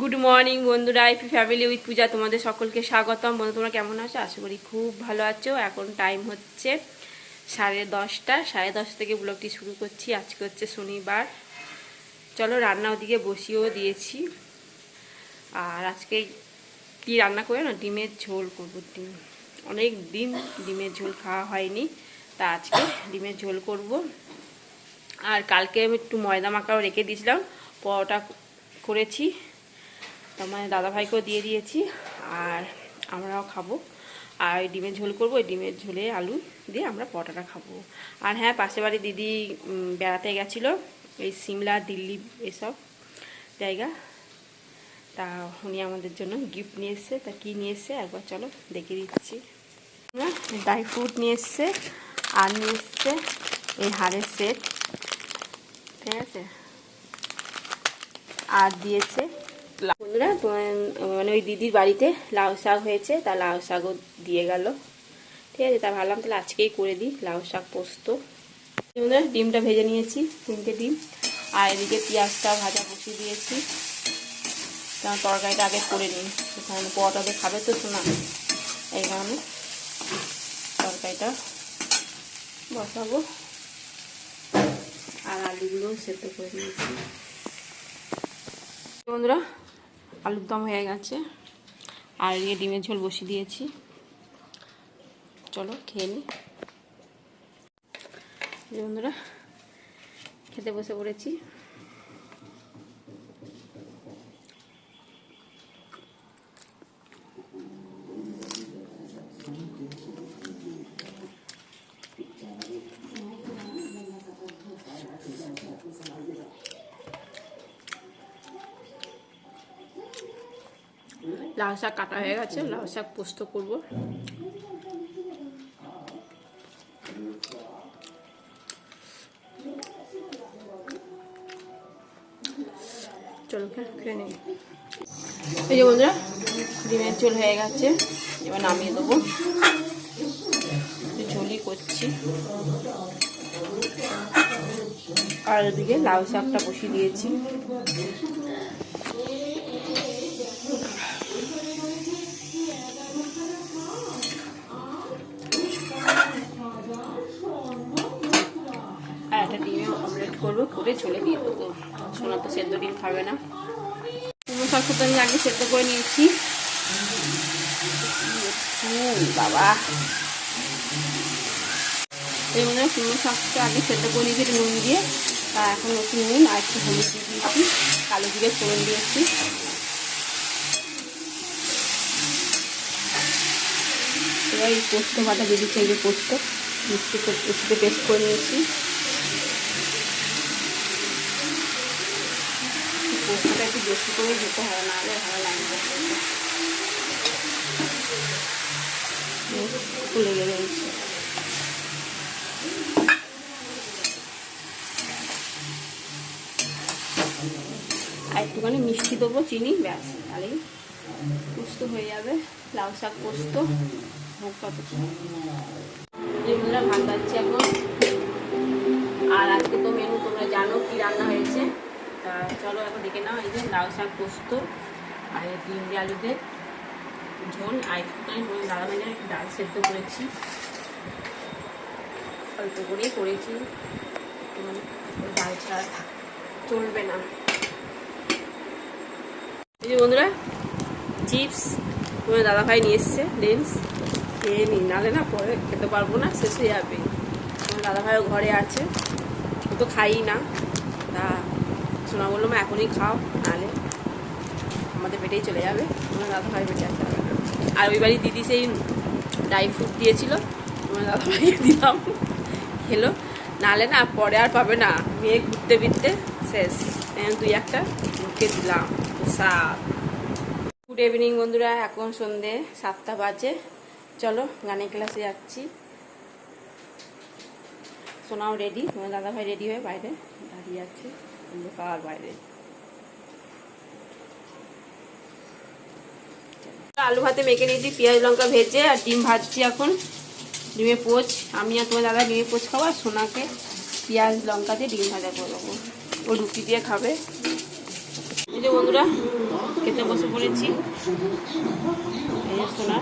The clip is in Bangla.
গুড মর্নিং বন্ধুরা আইপি ফ্যামিলি উইথ পূজা তোমাদের সকলকে স্বাগতম। বন্ধু তোমরা কেমন আছো? আশা করি খুব ভালো আছো। এখন টাইম হচ্ছে সাড়ে দশটা। সাড়ে দশ থেকে ব্লগটি শুরু করছি। আজকে হচ্ছে শনিবার। চলো, রান্না ওদিকে বসিয়েও দিয়েছি। আর আজকে কি রান্না করে না? ডিমের ঝোল করব ডিম। অনেক দিন ডিমের ঝোল খাওয়া হয়নি, তা আজকে ডিমের ঝোল করব। আর কালকে আমি একটু ময়দা মাখাও রেখে দিয়েছিলাম। পরোটা করেছি। তোমার দাদাভাইকেও দিয়ে দিয়েছি, আর আমরাও খাব। আর ওই ডিমের ঝোল করব, ওই ডিমের ঝোলে আলু দিয়ে আমরা পটাটা খাব। আর হ্যাঁ পাশের বাড়ি দিদি বেড়াতে গেছিল, এই সিমলা, দিল্লি এসব জায়গা। তা উনি আমাদের জন্য গিফট নিয়ে এসছে। তা কী নিয়ে এসছে? একবার চলো দেখে দিচ্ছি। ড্রাই ফ্রুট নিয়ে এসছে, আর নিয়ে এসছে এই হাড়ের সেট ঠিক আছে? আর দিয়েছে। বন্ধুরা মানে ওই দিদির বাড়িতে লাউ শাক হয়েছে, তা লাউ শাকও দিয়ে গেল। ঠিক আছে, তা ভাবলাম তাহলে আজকেই করে দিই, লাউ শাক পোস্ত। বন্ধুরা, ডিমটা ভেজে নিয়েছি, তিনটে ডিম। আর এদিকে পেঁয়াজটা ভাজা বসিয়ে দিয়েছি। কারণ তরকারিটা আগে করে নিই সেখানে পরোটাতে খাবে তো শোনা এই কারণে তরকারিটা বসাবো। আর আলুগুলো সেদ্ধ করে নিয়েছি। বন্ধুরা আলুর দম হয়ে গেছে। আর এদিকে ডিমের ঝোল বসিয়ে দিয়েছি। চলো খেয়ে নিই বন্ধুরা, খেতে বসে পড়েছি। লাউ শাক কাটা হয়ে গেছে লাউ শাক পোস্ত করব। চলো খেয়ে নিই। এই যে বন্ধুরা, ডিমের ঝোল হয়ে গেছে, এবার নামিয়ে দেবো। ঝোলই করছি। আর ওদিকে লাউ শাকটা বসিয়ে দিয়েছি। করে ঝোলে দিয়ে দেবো। সোনা তো সেদ্ধ ডিম খাবে না। কুমড়ো তো আমি আগে সেদ্ধ করে নিয়েছি। বাবা। এই মনে হয় কুমড়ো শাকটা আগে সেদ্ধ করে নিয়েছি নুন দিয়ে। তা এখন নতুন নুন আর একটু হলুদ দিয়ে দিয়েছি। কালো জিরে ফোড়ন দিয়েছি। এবার এই পোস্ত, বাটা দিয়ে দিচ্ছি এই যে পোস্ত, মিষ্টিতে পেস্ট করে নিয়েছি পোস্তটা একটু বেশি করে দিতে হবে না হলে ভালো লাগবে খুলে গেলে আর একটুখানি মিষ্টি দেবো, চিনি, ব্যাস, তাহলে পোস্ত হয়ে যাবে, লাউ শাক পোস্ত বন্ধুরা ভাত খাচ্ছি এখন। আর আজকে তো মেনু তোমরা জানো কি রান্না হয়েছে। তা চলো এখন দেখে নাও, এই যে লাউ শাক পোস্ত আর ডিম দিয়ে আলুতে ঝোল। আর দাদা ভাইয়ের একটু ডাল সেদ্ধ করেছি। অল্প করেই করেছি। একটুখানি ডাল ছাড়া চলবে না। এই যে বন্ধুরা, চিপস তোমার দাদা ভাই নিয়ে এসছে লেন্স খেয়ে নি নালে না পরে খেতে পারব না, শেষ হয়ে যাবে। তোমার দাদা ভাইও ঘরে আছে। তো খাই না। তা সোনা বলল, মা, এখনই খাও, নাহলে আমাদের পেটেই চলে যাবে। তোমার দাদা ভাই পেটে আসতে আর ওই বাড়ি দিদি সেই ড্রাই ফ্রুট দিয়েছিল, তোমার দাদা দিলাম। খেলো। নাহলে না, পরে আর পাবে না। মেয়ে ঘুরতে ফিরতে শেষ। তুই একটা মুখে দিলাম। সাত গুড ইভিনিং বন্ধুরা, এখন সন্ধে সাতটা বাজে। চলো, গানের ক্লাসে যাচ্ছি। সোনাও রেডি তোমার দাদা ভাই রেডি হয়ে বাইরে দাঁড়িয়ে আছে। অন্ধকার বাইরে আলু ভাতে মেখে নিয়েছি, পেঁয়াজ লঙ্কা ভেজে আর ডিম ভাজছি এখন। ডিমে পোচ, আমি আর তোমার দাদা ডিমে পোচ খাব আর সোনাকে পেঁয়াজ লঙ্কা দিয়ে ডিম ভাজা করে দেবো ও রুটি দিয়ে খাবে। এই যে বন্ধুরা, খেতে বসে পড়েছি। সোনা।